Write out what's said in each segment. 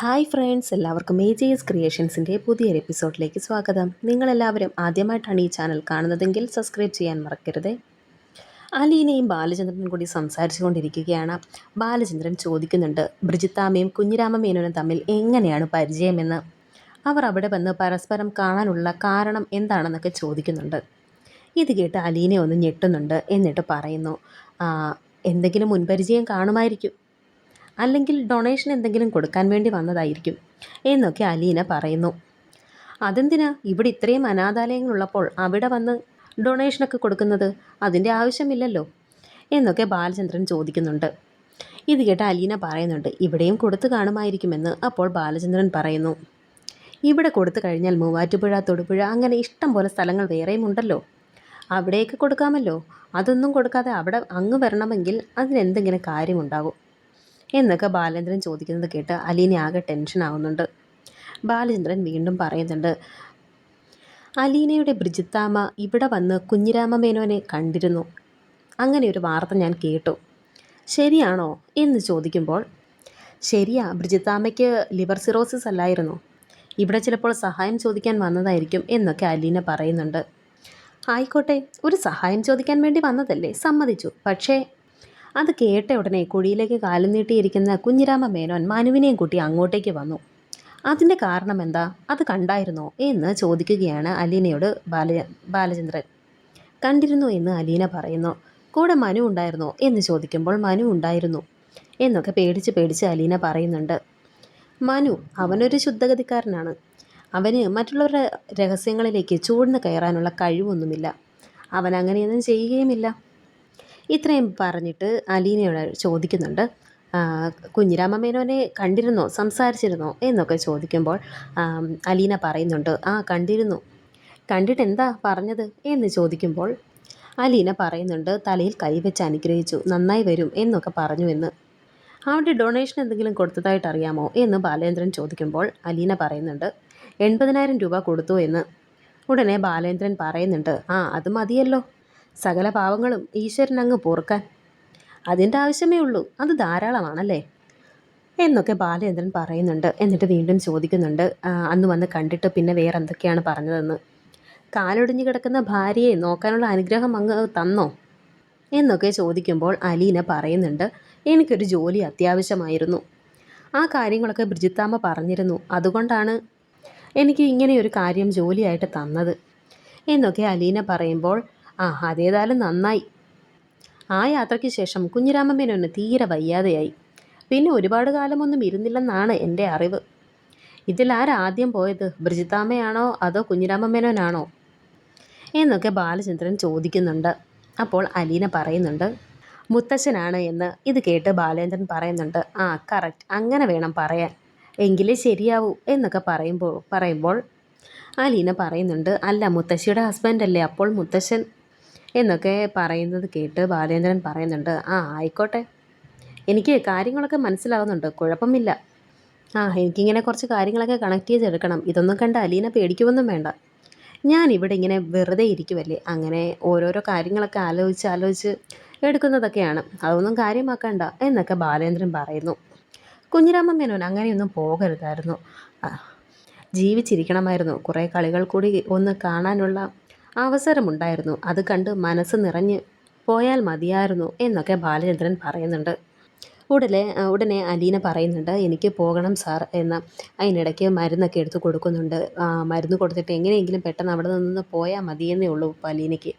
Hi friends എല്ലാവർക്കും A J S ക്രിയേഷൻസിന്റെ പുതിയൊരു എപ്പിസോഡിലേക്ക് സ്വാഗതം. നിങ്ങളെല്ലാവരും ആദ്യമായിട്ടാണ് ഈ ചാനൽ കാണുന്നതെങ്കിൽ സബ്സ്ക്രൈബ് ചെയ്യാൻ മറക്കരുത്. അലീനയും ബാലചന്ദ്രനും കൂടി സംസാരിച്ചു കൊണ്ടിരിക്കുകയാണ് ബാലചന്ദ്രൻ ചോദിക്കുന്നുണ്ട് ബ്രിജിത്താമയും കുഞ്ഞിരാമ മേനോനും തമ്മിൽ എങ്ങനെയാണ് പരിചയമെന്ന്? അവർ അവിടെ വന്ന് പരസ്പരം കാണാനുള്ള കാരണം എന്താണെന്നൊക്കെ ചോദിക്കുന്നുണ്ട്. ഇത് കേട്ട് അലീനയൊന്ന് ഞെട്ടുന്നുണ്ട് എന്നിട്ട് പറയുന്നു എന്തെങ്കിലും മുൻപരിചയം കാണുമായിരിക്കും. അല്ലെങ്കിൽ ഡൊണേഷൻ എന്തെങ്കിലും കൊടുക്കാൻ വേണ്ടി വന്നതായിരിക്കും. എന്നൊക്കെ അലീന പറയുന്നു. അതെന്തിനാ? ഇവിടെ ഇത്രയും അനാഥാലയങ്ങളുള്ളപ്പോൾ അവിടെ വന്ന് ഡൊണേഷനൊക്കെ കൊടുക്കുന്നത്? അതിന്റെ ആവശ്യമില്ലല്ലോ. എന്നൊക്കെ ബാലചന്ദ്രൻ ചോദിക്കുന്നുണ്ട്. ഇത് കേട്ട് അലീന പറയുന്നുണ്ട് ഇവിടെയും കൊടുത്തു കാണുമായിരിക്കുമെന്ന്. അപ്പോൾ ബാലചന്ദ്രൻ പറയുന്നു ഇവിടെ കൊടുത്തു കഴിഞ്ഞാൽ മൂവാറ്റുപുഴ തൊടുപുഴ അങ്ങനെ ഇഷ്ടം പോലെ സ്ഥലങ്ങൾ വേറെയും ഉണ്ടല്ലോ. അവിടേക്ക് കൊടുക്കാമല്ലോ. അതൊന്നും കൊടുക്കാതെ അവിടെ അങ്ങ് വരണമെങ്കിൽ അതിനെന്തെങ്കിലും കാര്യമുണ്ടാകും എന്നൊക്കെ ബാലേന്ദ്രൻ ചോദിക്കുന്നത് കേട്ട് അലീന ആകെ ടെൻഷൻ ആവുന്നുണ്ട്. ബാലചന്ദ്രൻ വീണ്ടും പറയുന്നുണ്ട് അലീനയുടെ ബ്രിജിത്താമ്മ ഇവിടെ വന്ന് കുഞ്ഞിരാമമേനോനെ കണ്ടിരുന്നു. അങ്ങനെ ഒരു വാർത്ത ഞാൻ കേട്ടു. ശരിയാണോ എന്ന് ചോദിക്കുമ്പോൾ ശരിയാ ബ്രിജിത്താമ്മയ്ക്ക് ലിവർ സിറോസിസ് അല്ലായിരുന്നു. ഇവിടെ ചിലപ്പോൾ സഹായം ചോദിക്കാൻ വന്നതായിരിക്കും എന്നൊക്കെ അലീന പറയുന്നുണ്ട്. ആയിക്കോട്ടെ ഒരു സഹായം ചോദിക്കാൻ വേണ്ടി വന്നതല്ലേ? സമ്മതിച്ചു. പക്ഷേ അത് കേട്ട ഉടനെ കുഴിയിലേക്ക് കാലും നീട്ടിയിരിക്കുന്ന കുഞ്ഞിരാമ മേനോൻ മനുവിനെയും കൂട്ടി അങ്ങോട്ടേക്ക് വന്നു. അതിന്റെ കാരണം എന്താ? അത് കണ്ടായിരുന്നോ? എന്ന് ചോദിക്കുകയാണ് അലീനയോട് ബാല ബാലചന്ദ്രൻ. കണ്ടിരുന്നു എന്ന് അലീന പറയുന്നു. കൂടെ മനു ഉണ്ടായിരുന്നോ? എന്ന് ചോദിക്കുമ്പോൾ മനു ഉണ്ടായിരുന്നു എന്നൊക്കെ പേടിച്ച് പേടിച്ച് അലീന പറയുന്നുണ്ട്. മനു അവനൊരു ശുദ്ധഗതിക്കാരനാണ്. അവന് മറ്റുള്ളവരുടെ രഹസ്യങ്ങളിലേക്ക് ചൂടിന് കയറാനുള്ള കഴിവൊന്നുമില്ല. അവൻ അങ്ങനെയൊന്നും ചെയ്യുകയുമില്ല. ഇത്രയും പറഞ്ഞിട്ട് അലീനയോട് ചോദിക്കുന്നുണ്ട് "ആ, കുഞ്ഞിരാമ മേനോനെ കണ്ടിരുന്നോ സംസാരിച്ചിരുന്നോ എന്നൊക്കെ ചോദിക്കുമ്പോൾ അലീന പറയുന്നുണ്ട് ആ കണ്ടിരുന്നു. കണ്ടിട്ട് എന്താ പറഞ്ഞത് എന്ന് ചോദിക്കുമ്പോൾ അലീന പറയുന്നുണ്ട് തലയിൽ കൈവച്ച് അനുഗ്രഹിച്ചു നന്നായി വരും എന്നൊക്കെ പറഞ്ഞു എന്ന്. അവിടെ ഡൊണേഷൻ എന്തെങ്കിലും കൊടുത്തതായിട്ട് അറിയാമോ എന്ന് ബാലേന്ദ്രൻ ചോദിക്കുമ്പോൾ അലീന പറയുന്നുണ്ട് എൺപതിനായിരം രൂപ കൊടുത്തു എന്ന്. ഉടനെ ബാലേന്ദ്രൻ പറയുന്നുണ്ട് ആ അത് മതിയല്ലോ. സകല പാവങ്ങളും ഈശ്വരൻ അങ്ങ് പൊറുക്കാൻ. അതിന്റെ ആവശ്യമേ ഉള്ളൂ. അത് ധാരാളമാണല്ലേ? എന്നൊക്കെ ബാലചന്ദ്രൻ പറയുന്നുണ്ട്. എന്നിട്ട് വീണ്ടും ചോദിക്കുന്നുണ്ട്. "ആ, അന്ന് വന്ന് കണ്ടിട്ട് പിന്നെ വേറെ എന്തൊക്കെയാണ് പറഞ്ഞതെന്ന്. കാലൊടിഞ്ഞു കിടക്കുന്ന ഭാര്യയെ നോക്കാനുള്ള അനുഗ്രഹം അങ്ങ് തന്നോ? എന്നൊക്കെ ചോദിക്കുമ്പോൾ അലീന പറയുന്നുണ്ട്. എനിക്കൊരു ജോലി അത്യാവശ്യമായിരുന്നു. ആ കാര്യങ്ങളൊക്കെ ബ്രിജിത്താമ്മ പറഞ്ഞിരുന്നു. അതുകൊണ്ടാണ് എനിക്ക് ഇങ്ങനെ ഒരു കാര്യം ജോലിയായിട്ട് തന്നത്. എന്നൊക്കെ അലീന പറയുമ്പോൾ ആ അതേതായാലും നന്നായി. ആ യാത്രയ്ക്ക് ശേഷം കുഞ്ഞിരാമമേനൊന്ന് തീരെ വയ്യാതെയായി. പിന്നെ ഒരുപാട് കാലമൊന്നും ഇരുന്നില്ലെന്നാണ് എന്റെ അറിവ്. ഇതിൽ ആരാദ്യം പോയത് ബ്രിജിത്താമ്മയാണോ അതോ കുഞ്ഞിരാമമേനോനാണോ എന്നൊക്കെ ബാലചന്ദ്രൻ ചോദിക്കുന്നുണ്ട്. അപ്പോൾ അലീന പറയുന്നുണ്ട് മുത്തശ്ശനാണ് എന്ന് ഇത് കേട്ട് ബാലേന്ദ്രൻ പറയുന്നുണ്ട് ആ കറക്റ്റ് അങ്ങനെ വേണം പറയാൻ. എങ്കിലേ ശരിയാവൂ എന്നൊക്കെ പറയുമ്പോൾ പറയുമ്പോൾ അലീന പറയുന്നുണ്ട് അല്ല മുത്തശ്ശിയുടെ ഹസ്ബൻഡ് അല്ലേ അപ്പോൾ മുത്തശ്ശൻ എന്നൊക്കെ പറയുന്നത് കേട്ട് ബാലേന്ദ്രൻ പറയുന്നുണ്ട് ആ ആയിക്കോട്ടെ. എനിക്ക് കാര്യങ്ങളൊക്കെ മനസ്സിലാവുന്നുണ്ട്. കുഴപ്പമില്ല. ആ എനിക്കിങ്ങനെ കുറച്ച് കാര്യങ്ങളൊക്കെ കണക്ട് ചെയ്തെടുക്കണം. ഇതൊന്നും കണ്ട് അലീന പേടിക്കുമൊന്നും വേണ്ട. ഞാൻ ഇവിടെ ഇങ്ങനെ വെറുതെ ഇരിക്കുമല്ലേ അങ്ങനെ ഓരോരോ കാര്യങ്ങളൊക്കെ ആലോചിച്ച് ആലോചിച്ച് എടുക്കുന്നതൊക്കെയാണ്. അതൊന്നും കാര്യമാക്കണ്ട എന്നൊക്കെ ബാലേന്ദ്രൻ പറയുന്നു. കുഞ്ഞിരാമ മേനോൻ അങ്ങനെയൊന്നും പോകരുതായിരുന്നു. ജീവിച്ചിരിക്കണമായിരുന്നു. കുറേ കളികൾ കൂടി ഒന്ന് കാണാനുള്ള അവസരമുണ്ടായിരുന്നു. അത് കണ്ട് മനസ്സ് നിറഞ്ഞ് പോയാൽ മതിയായിരുന്നു എന്നൊക്കെ ബാലചന്ദ്രൻ പറയുന്നുണ്ട്. ഉടനെ ഉടനെ അലീന പറയുന്നുണ്ട് എനിക്ക് പോകണം സാർ എന്ന്. അതിനിടയ്ക്ക് മരുന്നൊക്കെ എടുത്തു കൊടുക്കുന്നുണ്ട്. മരുന്ന് കൊടുത്തിട്ട് എങ്ങനെയെങ്കിലും പെട്ടെന്ന് അവിടെ നിന്ന് പോയാൽ മതിയെന്നേ ഉള്ളൂ അലീനയ്ക്ക്.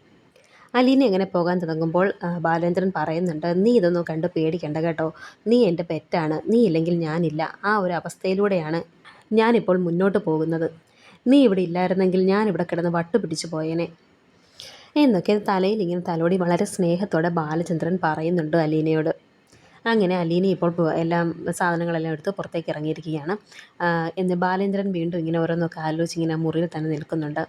അലീന എങ്ങനെ പോകാൻ തുടങ്ങുമ്പോൾ ബാലേന്ദ്രൻ പറയുന്നുണ്ട് നീ ഇതൊന്നും കണ്ട് പേടിക്കണ്ട കേട്ടോ. നീ എന്റെ പെറ്റാണ്. നീ ഇല്ലെങ്കിൽ ഞാനില്ല. ആ ഒരു അവസ്ഥയിലൂടെയാണ് ഞാനിപ്പോൾ മുന്നോട്ട് പോകുന്നത്. നീ ഇവിടെ ഇല്ലായിരുന്നെങ്കിൽ ഞാൻ ഇവിടെ കിടന്ന് വട്ട് പിടിച്ചു പോയേനെ. എന്നൊക്കെ തലയിൽ ഇങ്ങനെ തലോടി വളരെ സ്നേഹത്തോടെ ബാലചന്ദ്രൻ പറയുന്നുണ്ട് അലീനയോട്. അങ്ങനെ അലീന ഇപ്പോൾ എല്ലാം സാധനങ്ങളെല്ലാം എടുത്ത് പുറത്തേക്ക് ഇറങ്ങിയിരിക്കുകയാണ്. എന്ന് ബാലേന്ദ്രൻ വീണ്ടും ഇങ്ങനെ ഓരോന്നൊക്കെ ആലോചിച്ച് ഇങ്ങനെ മുറിയിൽ തന്നെ നിൽക്കുന്നുണ്ട്.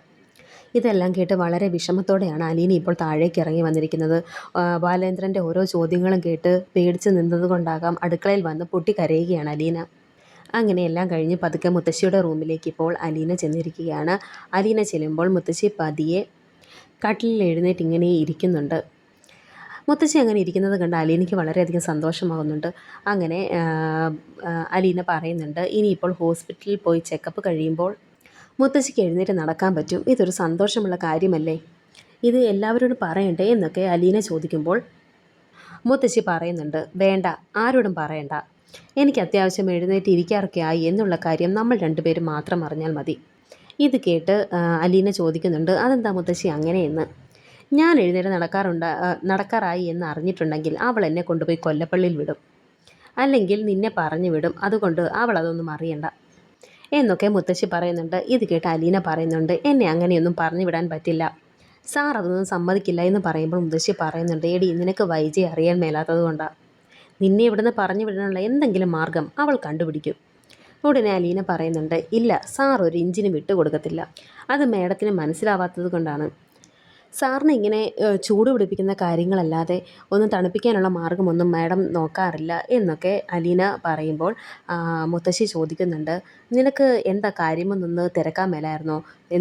ഇതെല്ലാം കേട്ട് വളരെ വിഷമത്തോടെയാണ് അലീന ഇപ്പോൾ താഴേക്ക് ഇറങ്ങി വന്നിരിക്കുന്നത്. ബാലേന്ദ്രന്റെ ഓരോ ചോദ്യങ്ങളും കേട്ട് പേടിച്ച് നിന്നതുകൊണ്ടാകാം അടുക്കളയിൽ വന്ന് പൊട്ടിക്കരയുകയാണ് അലീന. അങ്ങനെ എല്ലാം കഴിഞ്ഞ് പതുക്കെ മുത്തശ്ശിയുടെ റൂമിലേക്ക് ഇപ്പോൾ അലീന ചെന്നിരിക്കുകയാണ്. അലീന ചെല്ലുമ്പോൾ മുത്തശ്ശി പതിയെ കട്ടിലിൽ എഴുന്നേറ്റ് ഇങ്ങനെ ഇരിക്കുന്നുണ്ട്. മുത്തശ്ശി അങ്ങനെ ഇരിക്കുന്നത് കണ്ട് അലീനയ്ക്ക് വളരെയധികം സന്തോഷമാകുന്നുണ്ട് അങ്ങനെ അലീന പറയുന്നുണ്ട് ഇനിയിപ്പോൾ ഹോസ്പിറ്റലിൽ പോയി ചെക്കപ്പ് കഴിയുമ്പോൾ മുത്തശ്ശിക്ക് എഴുന്നേറ്റ് നടക്കാൻ പറ്റും. ഇതൊരു സന്തോഷമുള്ള കാര്യമല്ലേ? ഇത് എല്ലാവരോടും പറയണ്ടേ? എന്നൊക്കെ അലീന ചോദിക്കുമ്പോൾ മുത്തശ്ശി പറയുന്നുണ്ട് വേണ്ട ആരോടും പറയണ്ട. എനിക്ക് അത്യാവശ്യം എഴുന്നേറ്റ് ഇരിക്കാറൊക്കെ ആയി എന്നുള്ള കാര്യം നമ്മൾ രണ്ടുപേരും മാത്രം അറിഞ്ഞാൽ മതി. ഇത് കേട്ട് അലീന ചോദിക്കുന്നുണ്ട് അതെന്താ മുത്തശ്ശി അങ്ങനെയെന്ന്? ഞാൻ എഴുന്നേറ്റ് നടക്കാറുണ്ട് നടക്കാറായി എന്ന് അറിഞ്ഞിട്ടുണ്ടെങ്കിൽ അവൾ എന്നെ കൊണ്ടുപോയി കൊല്ലപ്പള്ളിയിൽ വിടും. അല്ലെങ്കിൽ നിന്നെ പറഞ്ഞു വിടും അതുകൊണ്ട് അവൾ അതൊന്നും അറിയണ്ട. എന്നൊക്കെ മുത്തശ്ശി പറയുന്നുണ്ട്. ഇത് കേട്ട് അലീന പറയുന്നുണ്ട് എന്നെ അങ്ങനെയൊന്നും പറഞ്ഞു വിടാൻ പറ്റില്ല. സാർ അതൊന്നും സമ്മതിക്കില്ല എന്ന് പറയുമ്പോൾ മുത്തശ്ശി പറയുന്നുണ്ട് എടി നിനക്ക് വൈജി അറിയാൻ മേലാത്തത് കൊണ്ടാണ് നിന്നെ ഇവിടുന്ന് പറഞ്ഞു വിടാനുള്ള എന്തെങ്കിലും മാർഗം അവൾ കണ്ടുപിടിക്കും. ഉടനെ അലീന പറയുന്നുണ്ട് ഇല്ല സാർ ഒരു ഇഞ്ചിന് വിട്ടുകൊടുക്കത്തില്ല അത് മേഡത്തിന് മനസ്സിലാവാത്തത് കൊണ്ടാണ്. സാറിന് ഇങ്ങനെ ചൂട് പിടിപ്പിക്കുന്ന കാര്യങ്ങളല്ലാതെ ഒന്ന് തണുപ്പിക്കാനുള്ള മാർഗമൊന്നും മാഡം നോക്കാറില്ല എന്നൊക്കെ അലീന പറയുമ്പോൾ മുത്തശ്ശി ചോദിക്കുന്നുണ്ട് നിനക്ക് എന്താ കാര്യമെന്നൊന്ന് തിരക്കാൻ മേലായിരുന്നോ?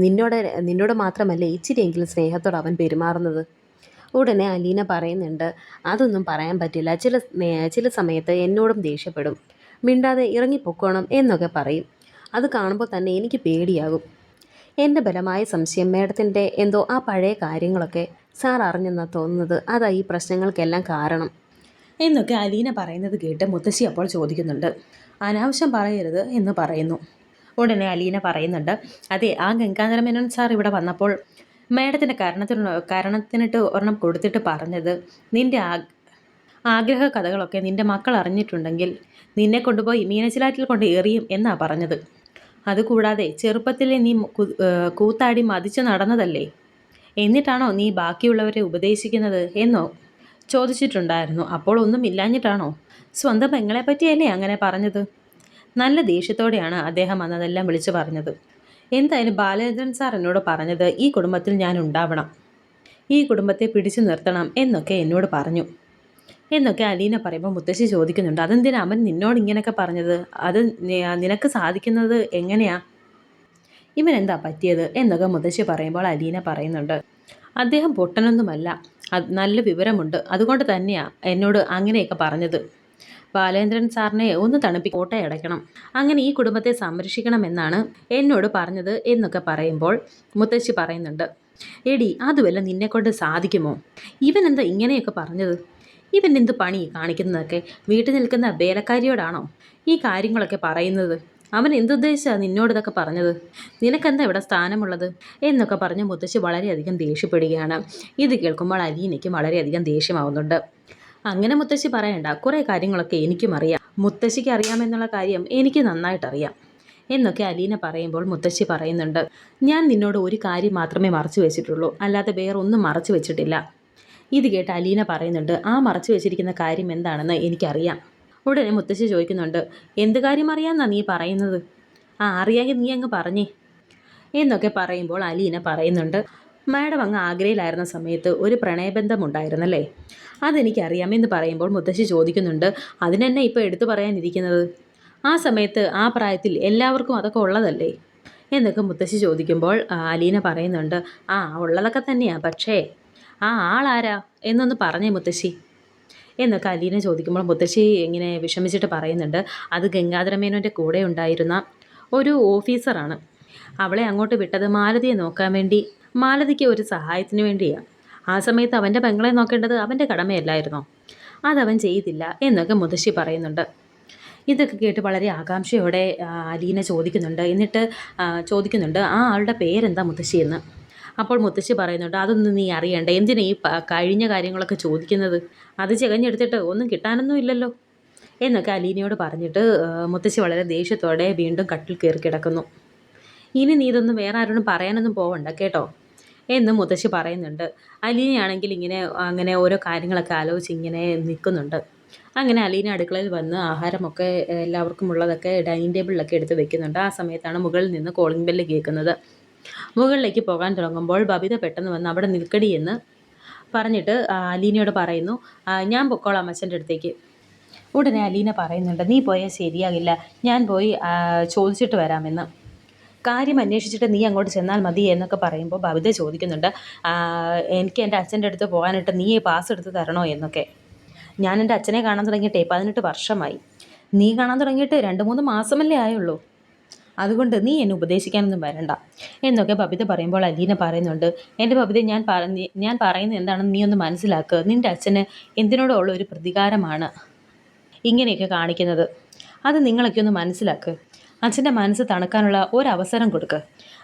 നിന്നോട് നിന്നോട് മാത്രമല്ല ഇച്ചിരിയെങ്കിലും സ്നേഹത്തോടെ അവൻ പെരുമാറുന്നത്? ഉടനെ അലീന പറയുന്നുണ്ട് അതൊന്നും പറയാൻ പറ്റില്ല. ചില ചില സമയത്ത് എന്നോടും ദേഷ്യപ്പെടും. മിണ്ടാതെ ഇറങ്ങിപ്പൊക്കോണം എന്നൊക്കെ പറയും. അത് കാണുമ്പോൾ തന്നെ എനിക്ക് പേടിയാകും. എന്റെ ബലമായ സംശയം മേഡത്തിന്റെ എന്തോ ആ പഴയ കാര്യങ്ങളൊക്കെ സാർ അറിഞ്ഞെന്നാണ് തോന്നുന്നത്. അതാ ഈ പ്രശ്നങ്ങൾക്കെല്ലാം കാരണം എന്നൊക്കെ അലീന പറയുന്നത് കേട്ട് മുത്തശ്ശി അപ്പോൾ ചോദിക്കുന്നുണ്ട്. അനാവശ്യം പറയരുത് എന്ന് പറയുന്നു. ഉടനെ അലീന പറയുന്നുണ്ട് അതെ ആ ഗംഗാധരമേനോൻ സാർ ഇവിടെ വന്നപ്പോൾ മേഡത്തിന്റെ കാരണത്തിന് കാരണത്തിനിട്ട് ഒരെണ്ണം കൊടുത്തിട്ട് പറഞ്ഞത് നിന്റെ ആഗ്രഹ കഥകളൊക്കെ നിന്റെ മക്കൾ അറിഞ്ഞിട്ടുണ്ടെങ്കിൽ നിന്നെ കൊണ്ടുപോയി മീനച്ചിലാറ്റിൽ കൊണ്ട് എറിയും എന്നാ പറഞ്ഞത്. അതുകൂടാതെ ചെറുപ്പത്തിലെ നീ കൂത്താടി മതിച്ചു നടന്നതല്ലേ? എന്നിട്ടാണോ നീ ബാക്കിയുള്ളവരെ ഉപദേശിക്കുന്നത്? എന്നോ ചോദിച്ചിട്ടുണ്ടായിരുന്നു. അപ്പോൾ ഒന്നും ഇല്ലാഞ്ഞിട്ടാണോ? സ്വന്തം പെങ്ങളെ അങ്ങനെ പറഞ്ഞത്? നല്ല ദേഷ്യത്തോടെയാണ് അദ്ദേഹം അന്നതെല്ലാം വിളിച്ചു പറഞ്ഞത്. എന്തായാലും ബാലചന്ദ്രൻ സാർ എന്നോട് പറഞ്ഞത് ഈ കുടുംബത്തിൽ ഞാൻ ഉണ്ടാവണം. ഈ കുടുംബത്തെ പിടിച്ചു നിർത്തണം എന്നൊക്കെ എന്നോട് പറഞ്ഞു. എന്നൊക്കെ അലീന പറയുമ്പോൾ മുത്തശ്ശി ചോദിക്കുന്നുണ്ട് അതെന്തിനാ അവൻ നിന്നോട് ഇങ്ങനെയൊക്കെ പറഞ്ഞത്? അത് നിനക്ക് സാധിക്കുന്നത് എങ്ങനെയാ? ഇവൻ എന്താ പറ്റിയത്? എന്നൊക്കെ മുത്തശ്ശി പറയുമ്പോൾ അലീന പറയുന്നുണ്ട് അദ്ദേഹം പൊട്ടനൊന്നുമല്ല. നല്ല വിവരമുണ്ട്. അതുകൊണ്ട് തന്നെയാ എന്നോട് അങ്ങനെയൊക്കെ പറഞ്ഞത്. ബാലേന്ദ്രൻ സാറിനെ ഒന്ന് തണുപ്പി കോട്ടയടയ്ക്കണം അങ്ങനെ ഈ കുടുംബത്തെ സംരക്ഷിക്കണമെന്നാണ് എന്നോട് പറഞ്ഞത് എന്നൊക്കെ പറയുമ്പോൾ മുത്തശ്ശി പറയുന്നുണ്ട് എടി അതുവല്ല നിന്നെക്കൊണ്ട് സാധിക്കുമോ? ഇവൻ എന്താ ഇങ്ങനെയൊക്കെ പറഞ്ഞത്? ഇവൻ എന്ത് പണി കാണിക്കുന്നതൊക്കെ? വീട്ടിൽ നിൽക്കുന്ന വേലക്കാരിയോടാണോ ഈ കാര്യങ്ങളൊക്കെ പറയുന്നത്? അവൻ എന്തുദ്ദേശിച്ചാണ് നിന്നോട് ഇതൊക്കെ പറഞ്ഞത്? നിനക്കെന്താ ഇവിടെ സ്ഥാനമുള്ളത്? എന്നൊക്കെ പറഞ്ഞ് മുത്തശ്ശി വളരെയധികം ദേഷ്യപ്പെടുകയാണ്. ഇത് കേൾക്കുമ്പോൾ അലീനയ്ക്കും വളരെയധികം ദേഷ്യമാവുന്നുണ്ട്. അങ്ങനെ മുത്തശ്ശി പറയണ്ട. കുറേ കാര്യങ്ങളൊക്കെ എനിക്കും അറിയാം. മുത്തശ്ശിക്ക് അറിയാമെന്നുള്ള കാര്യം എനിക്ക് നന്നായിട്ടറിയാം. എന്നൊക്കെ അലീന പറയുമ്പോൾ മുത്തശ്ശി പറയുന്നുണ്ട്. ഞാൻ നിന്നോട് ഒരു കാര്യം മാത്രമേ മറച്ചു വെച്ചിട്ടുള്ളൂ. അല്ലാതെ വേറൊന്നും മറച്ചു വെച്ചിട്ടില്ല. ഇത് കേട്ട് അലീന പറയുന്നുണ്ട് ആ മറച്ചു വെച്ചിരിക്കുന്ന കാര്യം എന്താണെന്ന് എനിക്കറിയാം. ഉടനെ മുത്തശ്ശി ചോദിക്കുന്നുണ്ട് എന്ത് കാര്യം അറിയാമെന്നാ നീ പറയുന്നത്? ആ അറിയാമെങ്കിൽ നീ അങ്ങ് പറഞ്ഞേ. എന്നൊക്കെ പറയുമ്പോൾ അലീന പറയുന്നുണ്ട് മാഡം അങ്ങ് ആഗ്രയിലായിരുന്ന സമയത്ത് ഒരു പ്രണയബന്ധമുണ്ടായിരുന്നല്ലേ? അതെനിക്കറിയാം എന്ന് പറയുമ്പോൾ മുത്തശ്ശി ചോദിക്കുന്നുണ്ട് അതിനെന്നെ ഇപ്പോൾ എടുത്തു പറയാനിരിക്കുന്നത്? ആ സമയത്ത് ആ പ്രായത്തിൽ എല്ലാവർക്കും അതൊക്കെ ഉള്ളതല്ലേ? എന്നൊക്കെ മുത്തശ്ശി ചോദിക്കുമ്പോൾ അലീന പറയുന്നുണ്ട് ആ ഉള്ളതൊക്കെ തന്നെയാണ് പക്ഷേ ആ ആളാരാ? എന്നൊന്ന് പറഞ്ഞേ മുത്തശ്ശി. എന്നൊക്കെ അലീന ചോദിക്കുമ്പോൾ മുത്തശ്ശി ഇങ്ങനെ വിഷമിച്ചിട്ട് പറയുന്നുണ്ട് അത് ഗംഗാധരമേനോന്റെ കൂടെ ഉണ്ടായിരുന്ന ഒരു ഓഫീസറാണ്. അവളെ അങ്ങോട്ട് വിട്ടത് മാലതിയെ നോക്കാൻ വേണ്ടി മാലതിക്ക് ഒരു സഹായത്തിന് വേണ്ടിയാണ് ആ സമയത്ത് അവന്റെ പെങ്ങളെ നോക്കേണ്ടത് അവന്റെ കടമയല്ലായിരുന്നോ? അതവൻ ചെയ്തില്ല എന്നൊക്കെ മുതശ്ശി പറയുന്നുണ്ട്. ഇതൊക്കെ കേട്ട് വളരെ ആകാംക്ഷയോടെ അലീന ചോദിക്കുന്നുണ്ട്. എന്നിട്ട് ചോദിക്കുന്നുണ്ട് ആ ആളുടെ പേരെന്താ മുത്തശ്ശി എന്ന്? അപ്പോൾ മുത്തശ്ശി പറയുന്നുണ്ട് അതൊന്നും നീ അറിയണ്ട. എന്തിനാ ഈ കഴിഞ്ഞ കാര്യങ്ങളൊക്കെ ചോദിക്കുന്നത്? അത് ചികഞ്ഞെടുത്തിട്ട് ഒന്നും കിട്ടാനൊന്നും ഇല്ലല്ലോ. എന്നൊക്കെ അലീനയോട് പറഞ്ഞിട്ട് മുത്തശ്ശി വളരെ ദേഷ്യത്തോടെ വീണ്ടും കട്ടിൽ കയറി കിടക്കുന്നു. ഇനി നീ ഇതൊന്നും വേറെ ആരോടും പറയാനൊന്നും പോവണ്ട കേട്ടോ? എന്ന് മുത്തശ്ശി പറയുന്നുണ്ട്. അലീനയാണെങ്കിൽ ഇങ്ങനെ അങ്ങനെ ഓരോ കാര്യങ്ങളൊക്കെ ആലോചിച്ച് ഇങ്ങനെ നിൽക്കുന്നുണ്ട്. അങ്ങനെ അലീന അടുക്കളയിൽ വന്ന് ആഹാരമൊക്കെ എല്ലാവർക്കും ഉള്ളതൊക്കെ ഡൈനിങ് ടേബിളിലൊക്കെ എടുത്ത് വെക്കുന്നുണ്ട്. ആ സമയത്താണ് മുകളിൽ നിന്ന് കോളിംഗ് ബെല്ല് കേൾക്കുന്നത്. മുകളിലേക്ക് പോകാൻ തുടങ്ങുമ്പോൾ ബബിത പെട്ടെന്ന് വന്ന് അവിടെ നിൽക്കടി എന്ന് പറഞ്ഞിട്ട് അലീനയോട് പറയുന്നു ഞാൻ പൊക്കോളാം അച്ഛന്റെ അടുത്തേക്ക്. ഉടനെ അലീന പറയുന്നുണ്ട് നീ പോയാൽ ശരിയാകില്ല. ഞാൻ പോയി ചോദിച്ചിട്ട് വരാമെന്ന്. കാര്യം അന്വേഷിച്ചിട്ട് നീ അങ്ങോട്ട് ചെന്നാൽ മതി എന്നൊക്കെ പറയുമ്പോൾ ബബിത ചോദിക്കുന്നുണ്ട് എനിക്ക് എന്റെ അച്ഛന്റെ അടുത്ത് പോകാനായിട്ട് നീ പാസ് എടുത്ത് തരണോ എന്നൊക്കെ. ഞാൻ എന്റെ അച്ഛനെ കാണാൻ തുടങ്ങിയിട്ടേ പതിനെട്ട് വർഷമായി. നീ കാണാൻ തുടങ്ങിയിട്ട് രണ്ട് മൂന്ന് മാസമല്ലേ ആയുള്ളൂ. അതുകൊണ്ട് നീ എന്നെ ഉപദേശിക്കാനൊന്നും വരണ്ട. എന്നൊക്കെ ബബിത പറയുമ്പോൾ അലീന പറയുന്നുണ്ട് എന്റെ ബബിത ഞാൻ ഞാൻ പറയുന്നത് എന്താണെന്ന് നീ ഒന്ന് മനസ്സിലാക്കുക നിന്റെ അച്ഛന് എന്തിനോടുള്ള ഒരു പ്രതികാരമാണ് ഇങ്ങനെയൊക്കെ കാണിക്കുന്നത്. അത് നിങ്ങളൊക്കെ ഒന്ന് മനസ്സിലാക്ക്. അച്ഛന്റെ മനസ്സ് തണുക്കാനുള്ള ഒരവസരം കൊടുക്ക്.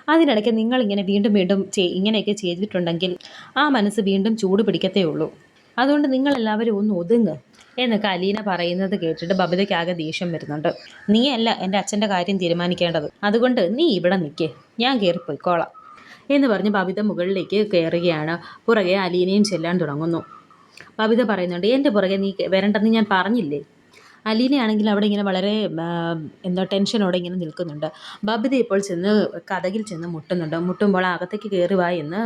അതിനിടയ്ക്ക് നിങ്ങളിങ്ങനെ വീണ്ടും വീണ്ടും ഇങ്ങനെയൊക്കെ ചെയ്തിട്ടുണ്ടെങ്കിൽ ആ മനസ്സ് വീണ്ടും ചൂട് പിടിക്കത്തേ ഉള്ളൂ. അതുകൊണ്ട് നിങ്ങളെല്ലാവരും ഒന്ന് ഒതുങ്ങ് എന്നൊക്കെ അലീന പറയുന്നത് കേട്ടിട്ട് ബബിതയ്ക്കാകെ ദേഷ്യം വരുന്നുണ്ട്. നീയല്ല എന്റെ അച്ഛന്റെ കാര്യം തീരുമാനിക്കേണ്ടത്. അതുകൊണ്ട് നീ ഇവിടെ നിൽക്കേ ഞാൻ കയറിപ്പോയിക്കോളാം എന്ന് പറഞ്ഞ് ബബിത മുകളിലേക്ക് കയറുകയാണ്. പുറകെ അലീനയും ചെല്ലാൻ തുടങ്ങുന്നു. ബബിത പറയുന്നുണ്ട് എന്റെ പുറകെ നീ വരണ്ടെന്ന് ഞാൻ പറഞ്ഞില്ലേ? അലീനയാണെങ്കിൽ അവിടെ ഇങ്ങനെ വളരെ എന്തോ ടെൻഷനോടെ ഇങ്ങനെ നിൽക്കുന്നുണ്ട്. ബബിത ഇപ്പോൾ ചെന്ന് കഥകിൽ ചെന്ന് മുട്ടുന്നുണ്ട്. മുട്ടുമ്പോൾ അകത്തേക്ക് കയറി വാ എന്ന്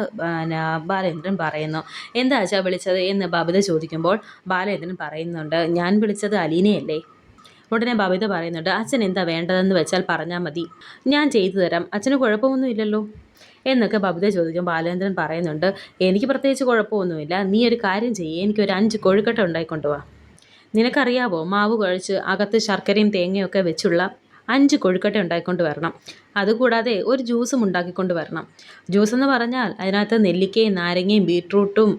ബാലേന്ദ്രൻ പറയുന്നു. എന്താ അച്ഛാ വിളിച്ചത് എന്ന് ബബിത ചോദിക്കുമ്പോൾ ബാലേന്ദ്രൻ പറയുന്നുണ്ട് ഞാൻ വിളിച്ചത് അലീനയല്ലേ? ഉടനെ ബബിത പറയുന്നുണ്ട് അച്ഛൻ എന്താ വേണ്ടതെന്ന് വെച്ചാൽ പറഞ്ഞാൽ മതി. ഞാൻ ചെയ്തു തരാം. അച്ഛന് കുഴപ്പമൊന്നുമില്ലല്ലോ എന്നൊക്കെ ബബിത ചോദിക്കും ബാലേന്ദ്രൻ പറയുന്നുണ്ട് എനിക്ക് പ്രത്യേകിച്ച് കുഴപ്പമൊന്നുമില്ല. നീ ഒരു കാര്യം ചെയ്യേ. എനിക്കൊരു അഞ്ച് കൊഴുക്കട്ട ഉണ്ടായിക്കൊണ്ട് വാ. നിനക്കറിയാവോ? മാവ് കുഴച്ച് അകത്ത് ശർക്കരയും തേങ്ങയൊക്കെ വെച്ചുള്ള അഞ്ച് കൊഴുക്കട്ട ഉണ്ടാക്കിക്കൊണ്ട് വരണം. അതുകൂടാതെ ഒരു ജ്യൂസും ഉണ്ടാക്കിക്കൊണ്ട് വരണം. ജ്യൂസ് എന്ന് പറഞ്ഞാൽ അതിനകത്ത് നെല്ലിക്കയും നാരങ്ങയും ബീട്രൂട്ടും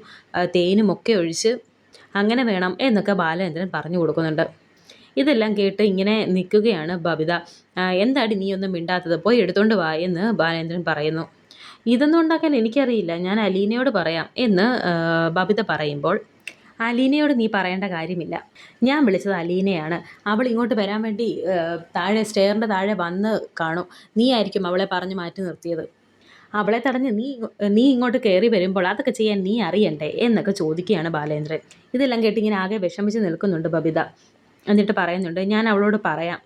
തേനും ഒക്കെ ഒഴിച്ച് അങ്ങനെ വേണം എന്നൊക്കെ ബാലചന്ദ്രൻ പറഞ്ഞു കൊടുക്കുന്നുണ്ട്. ഇതെല്ലാം കേട്ട് ഇങ്ങനെ നിൽക്കുകയാണ് ബബിത. എന്താടി നീ ഒന്നും മിണ്ടാത്തത്? പോയി എടുത്തോണ്ട് വാ എന്ന് ബാലേന്ദ്രൻ പറയുന്നു. ഇതൊന്നും ഉണ്ടാക്കാൻ എനിക്കറിയില്ല. ഞാൻ അലീനയോട് പറയാം എന്ന് ബബിത പറയുമ്പോൾ അലീനയോട് നീ പറയേണ്ട കാര്യമില്ല. ഞാൻ വിളിച്ചത് അലീനയാണ്. അവൾ ഇങ്ങോട്ട് വരാൻ വേണ്ടി താഴെ സ്റ്റെയറിന്റെ താഴെ വന്ന് കാണും. നീ ആയിരിക്കും അവളെ പറഞ്ഞ് മാറ്റി നിർത്തിയത്. അവളെ തടഞ്ഞ് നീ നീ ഇങ്ങോട്ട് കയറി വരുമ്പോൾ അതൊക്കെ ചെയ്യാൻ നീ അറിയണ്ടേ എന്നൊക്കെ ചോദിക്കുകയാണ് ബാലേന്ദ്രൻ. ഇതെല്ലാം കേട്ട് ഇങ്ങനെ ആകെ വിഷമിച്ച് നിൽക്കുന്നുണ്ട് ബബിത. എന്നിട്ട് പറയുന്നുണ്ട് ഞാൻ അവളോട് പറയാം.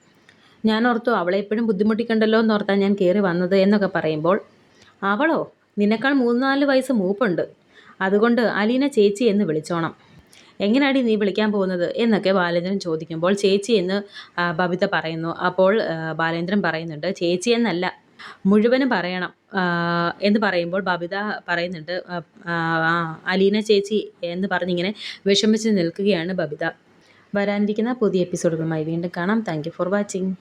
ഞാൻ ഓർത്തു അവളെ എപ്പോഴും ബുദ്ധിമുട്ടിക്കണ്ടല്ലോ എന്ന് ഓർത്താൻ ഞാൻ കയറി വന്നത് എന്നൊക്കെ പറയുമ്പോൾ അവളോ? നിനക്കാൾ മൂന്നാൽ വയസ്സ് മൂപ്പുണ്ട്. അതുകൊണ്ട് അലീന ചേച്ചി എന്ന് വിളിച്ചോണം. എങ്ങനെയാടി നീ വിളിക്കാൻ പോകുന്നത് എന്നൊക്കെ ബാലേന്ദ്രൻ ചോദിക്കുമ്പോൾ ചേച്ചി എന്ന് ബബിത പറയുന്നു. അപ്പോൾ ബാലേന്ദ്രൻ പറയുന്നുണ്ട് ചേച്ചി എന്നല്ല മുഴുവനും പറയണം. എന്ന് പറയുമ്പോൾ ബബിത പറയുന്നുണ്ട് അലീന ചേച്ചി എന്ന് പറഞ്ഞിങ്ങനെ വിഷമിച്ച് നിൽക്കുകയാണ് ബബിത. വരാനിരിക്കുന്ന പുതിയ എപ്പിസോഡുകളുമായി വീണ്ടും കാണാം. Thank for watching